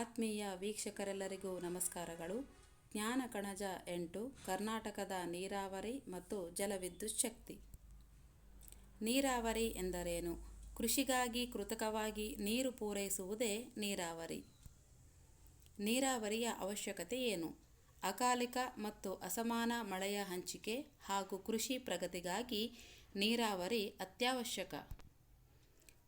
ಆತ್ಮೀಯ ವೀಕ್ಷಕರೆಲ್ಲರಿಗೂ ನಮಸ್ಕಾರಗಳು. ಜ್ಞಾನ ಕಣಜ ಎಂಟು, ಕರ್ನಾಟಕದ ನೀರಾವರಿ ಮತ್ತು ಜಲವಿದ್ಯುತ್ ಶಕ್ತಿ. ನೀರಾವರಿ ಎಂದರೇನು? ಕೃಷಿಗಾಗಿ ಕೃತಕವಾಗಿ ನೀರು ಪೂರೈಸುವುದೇ ನೀರಾವರಿ. ನೀರಾವರಿಯ ಅವಶ್ಯಕತೆ ಏನು? ಅಕಾಲಿಕ ಮತ್ತು ಅಸಮಾನ ಮಳೆಯ ಹಂಚಿಕೆ ಹಾಗೂ ಕೃಷಿ ಪ್ರಗತಿಗಾಗಿ ನೀರಾವರಿ ಅತ್ಯವಶ್ಯಕ.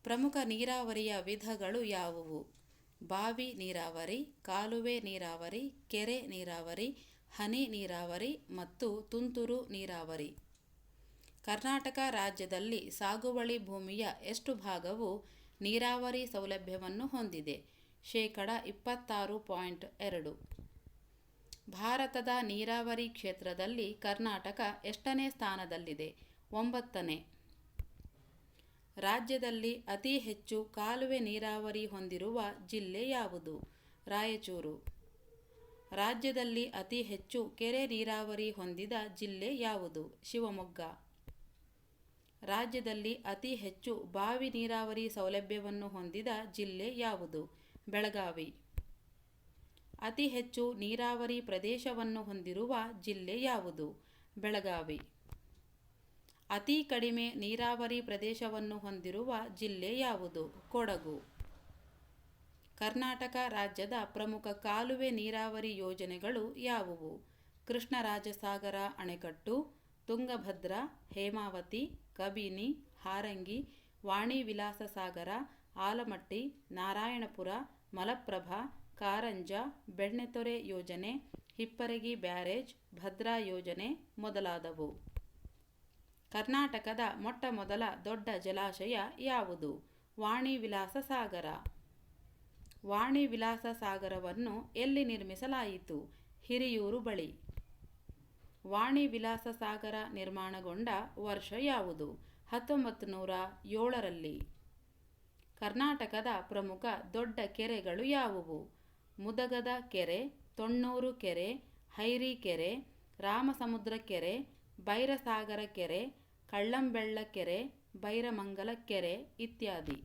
ಪ್ರಮುಖ ನೀರಾವರಿಯ ವಿಧಗಳು ಯಾವುವು? ಬಾವಿ ನೀರಾವರಿ, ಕಾಲುವೆ ನೀರಾವರಿ, ಕೆರೆ ನೀರಾವರಿ, ಹನಿ ನೀರಾವರಿ ಮತ್ತು ತುಂತುರು ನೀರಾವರಿ. ಕರ್ನಾಟಕ ರಾಜ್ಯದಲ್ಲಿ ಸಾಗುವಳಿ ಭೂಮಿಯ ಎಷ್ಟು ಭಾಗವು ನೀರಾವರಿ ಸೌಲಭ್ಯವನ್ನು ಹೊಂದಿದೆ? ಶೇಕಡ ಇಪ್ಪತ್ತಾರು ಪಾಯಿಂಟ್ ಎರಡು. ಭಾರತದ ನೀರಾವರಿ ಕ್ಷೇತ್ರದಲ್ಲಿ ಕರ್ನಾಟಕ ಎಷ್ಟನೇ ಸ್ಥಾನದಲ್ಲಿದೆ? ಒಂಬತ್ತನೇ. ರಾಜ್ಯದಲ್ಲಿ ಅತಿ ಹೆಚ್ಚು ಕಾಲುವೆ ನೀರಾವರಿ ಹೊಂದಿರುವ ಜಿಲ್ಲೆ ಯಾವುದು? ರಾಯಚೂರು. ರಾಜ್ಯದಲ್ಲಿ ಅತಿ ಹೆಚ್ಚು ಕೆರೆ ನೀರಾವರಿ ಹೊಂದಿದ ಜಿಲ್ಲೆ ಯಾವುದು? ಶಿವಮೊಗ್ಗ. ರಾಜ್ಯದಲ್ಲಿ ಅತಿ ಹೆಚ್ಚು ಬಾವಿ ನೀರಾವರಿ ಸೌಲಭ್ಯವನ್ನು ಹೊಂದಿದ ಜಿಲ್ಲೆ ಯಾವುದು? ಬೆಳಗಾವಿ. ಅತಿ ಹೆಚ್ಚು ನೀರಾವರಿ ಪ್ರದೇಶವನ್ನು ಹೊಂದಿರುವ ಜಿಲ್ಲೆ ಯಾವುದು? ಬೆಳಗಾವಿ. ಅತಿ ಕಡಿಮೆ ನೀರಾವರಿ ಪ್ರದೇಶವನ್ನು ಹೊಂದಿರುವ ಜಿಲ್ಲೆ ಯಾವುದು? ಕೊಡಗು. ಕರ್ನಾಟಕ ರಾಜ್ಯದ ಪ್ರಮುಖ ಕಾಲುವೆ ನೀರಾವರಿ ಯೋಜನೆಗಳು ಯಾವುವು? ಕೃಷ್ಣರಾಜಸಾಗರ, ಅಣೆಕಟ್ಟು, ತುಂಗಭದ್ರಾ, ಹೇಮಾವತಿ, ಕಬಿನಿ, ಹಾರಂಗಿ ವಾಣಿ ವಿಲಾಸ ಸಾಗರ ಆಲಮಟ್ಟಿ, ನಾರಾಯಣಪುರ, ಮಲಪ್ರಭಾ, ಕಾರಂಜ, ಬೆಣ್ಣೆತೊರೆ ಯೋಜನೆ, ಹಿಪ್ಪರಗಿ ಬ್ಯಾರೇಜ್, ಭದ್ರಾ ಯೋಜನೆ ಮೊದಲಾದವು. ಕರ್ನಾಟಕದ ಮೊಟ್ಟಮೊದಲ ದೊಡ್ಡ ಜಲಾಶಯ ಯಾವುದು? ವಾಣಿ ವಿಲಾಸ ಸಾಗರ ವಾಣಿ ವಿಲಾಸ ಸಾಗರವನ್ನು ಎಲ್ಲಿ ನಿರ್ಮಿಸಲಾಯಿತು? ಹಿರಿಯೂರು ಬಳಿ. ವಾಣಿ ವಿಲಾಸ ಸಾಗರ ನಿರ್ಮಾಣಗೊಂಡ ವರ್ಷ ಯಾವುದು? ಹತ್ತೊಂಬತ್ತು ನೂರ ಏಳರಲ್ಲಿ ಕರ್ನಾಟಕದ ಪ್ರಮುಖ ದೊಡ್ಡ ಕೆರೆಗಳು ಯಾವುವು? ಮುದಗದ ಕೆರೆ, ತೊಣ್ಣೂರು ಕೆರೆ, ಹೈರಿ ಕೆರೆ, ರಾಮಸಮುದ್ರ ಕೆರೆ, ಬೈರಸಾಗರ ಕೆರೆ ಕಳ್ಳಂಬೆಳ್ಳ ಕೆರೆ ಬೈರಮಂಗಲ ಕೆರೆ ಇತ್ಯಾದಿ.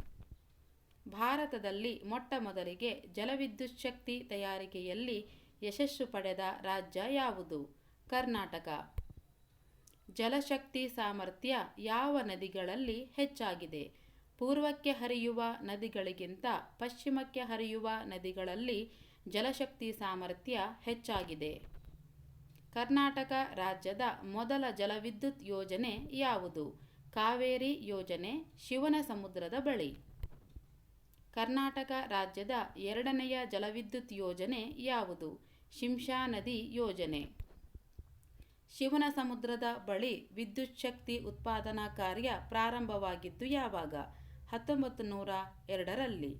ಭಾರತದಲ್ಲಿ ಮೊಟ್ಟಮೊದಲಿಗೆ ಜಲವಿದ್ಯುತ್ ಶಕ್ತಿ ತಯಾರಿಕೆಯಲ್ಲಿ ಯಶಸ್ಸು ಪಡೆದ ರಾಜ್ಯ ಯಾವುದು? ಕರ್ನಾಟಕ. ಜಲಶಕ್ತಿ ಸಾಮರ್ಥ್ಯ ಯಾವ ನದಿಗಳಲ್ಲಿ ಹೆಚ್ಚಾಗಿದೆ? ಪೂರ್ವಕ್ಕೆ ಹರಿಯುವ ನದಿಗಳಿಗಿಂತ ಪಶ್ಚಿಮಕ್ಕೆ ಹರಿಯುವ ನದಿಗಳಲ್ಲಿ ಜಲಶಕ್ತಿ ಸಾಮರ್ಥ್ಯ ಹೆಚ್ಚಾಗಿದೆ. ಕರ್ನಾಟಕ ರಾಜ್ಯದ ಮೊದಲ ಜಲವಿದ್ಯುತ್ ಯೋಜನೆ ಯಾವುದು? ಕಾವೇರಿ ಯೋಜನೆ ಶಿವನ ಸಮುದ್ರದ ಬಳಿ. ಕರ್ನಾಟಕ ರಾಜ್ಯದ ಎರಡನೆಯ ಜಲವಿದ್ಯುತ್ ಯೋಜನೆ ಯಾವುದು? ಶಿಂಷಾ ನದಿ ಯೋಜನೆ. ಶಿವನ ಸಮುದ್ರದ ಬಳಿ ವಿದ್ಯುತ್ ಶಕ್ತಿ ಉತ್ಪಾದನಾ ಕಾರ್ಯ ಪ್ರಾರಂಭವಾಗಿದ್ದು ಯಾವಾಗ? ಹತ್ತೊಂಬತ್ತು ನೂರ ಎರಡರಲ್ಲಿ.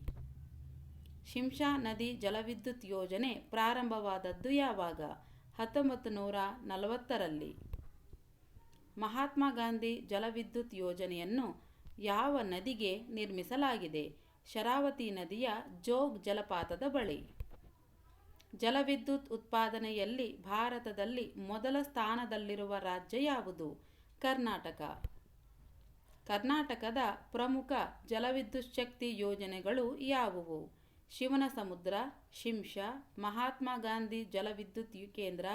ಶಿಂಷಾ ನದಿ ಜಲವಿದ್ಯುತ್ ಯೋಜನೆ ಪ್ರಾರಂಭವಾದದ್ದು ಯಾವಾಗ? ಹತ್ತೊಂಬತ್ತು ನೂರ ನಲವತ್ತರಲ್ಲಿ ಮಹಾತ್ಮ ಗಾಂಧಿ ಜಲವಿದ್ಯುತ್ ಯೋಜನೆಯನ್ನು ಯಾವ ನದಿಗೆ ನಿರ್ಮಿಸಲಾಗಿದೆ? ಶರಾವತಿ ನದಿಯ ಜೋಗ್ ಜಲಪಾತದ ಬಳಿ. ಜಲವಿದ್ಯುತ್ ಉತ್ಪಾದನೆಯಲ್ಲಿ ಭಾರತದಲ್ಲಿ ಮೊದಲ ಸ್ಥಾನದಲ್ಲಿರುವ ರಾಜ್ಯ ಯಾವುದು? ಕರ್ನಾಟಕ. ಕರ್ನಾಟಕದ ಪ್ರಮುಖ ಜಲವಿದ್ಯುತ್ ಶಕ್ತಿ ಯೋಜನೆಗಳು ಯಾವುವು? ಶಿವನ ಸಮುದ್ರ ಶಿಂಷಾ ಮಹಾತ್ಮ ಗಾಂಧಿ ಜಲವಿದ್ಯುತ್ ಕೇಂದ್ರ,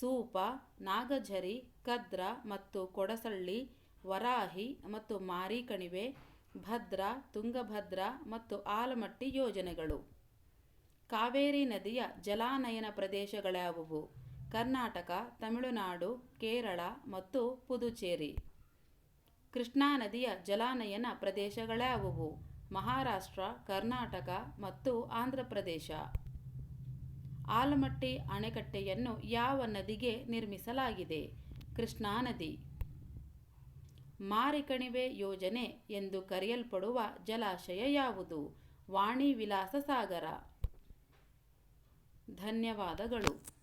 ಸೂಪ, ನಾಗಝರಿ, ಕದ್ರ ಮತ್ತು ಕೊಡಸಳ್ಳಿ, ವರಾಹಿ ಮತ್ತು ಮಾರಿಕಣಿವೆ ಭದ್ರ, ತುಂಗಭದ್ರ ಮತ್ತು ಆಲಮಟ್ಟಿ ಯೋಜನೆಗಳು. ಕಾವೇರಿ ನದಿಯ ಜಲಾನಯನ ಪ್ರದೇಶಗಳ್ಯಾವುವು ಕರ್ನಾಟಕ, ತಮಿಳುನಾಡು, ಕೇರಳ ಮತ್ತು ಪುದುಚೇರಿ. ಕೃಷ್ಣಾ ನದಿಯ ಜಲಾನಯನ ಪ್ರದೇಶಗಳ್ಯಾವುವು ಮಹಾರಾಷ್ಟ್ರ, ಕರ್ನಾಟಕ ಮತ್ತು ಆಂಧ್ರಪ್ರದೇಶ ಆಲಮಟ್ಟಿ ಅಣೆಕಟ್ಟೆಯನ್ನು ಯಾವ ನದಿಗೆ ನಿರ್ಮಿಸಲಾಗಿದೆ? ಕೃಷ್ಣಾ ನದಿ. ಮಾರಿಕಣಿವೆ ಯೋಜನೆ ಎಂದು ಕರೆಯಲ್ಪಡುವ ಜಲಾಶಯ ಯಾವುದು? ವಾಣಿ ವಿಲಾಸ ಸಾಗರ. ಧನ್ಯವಾದಗಳು.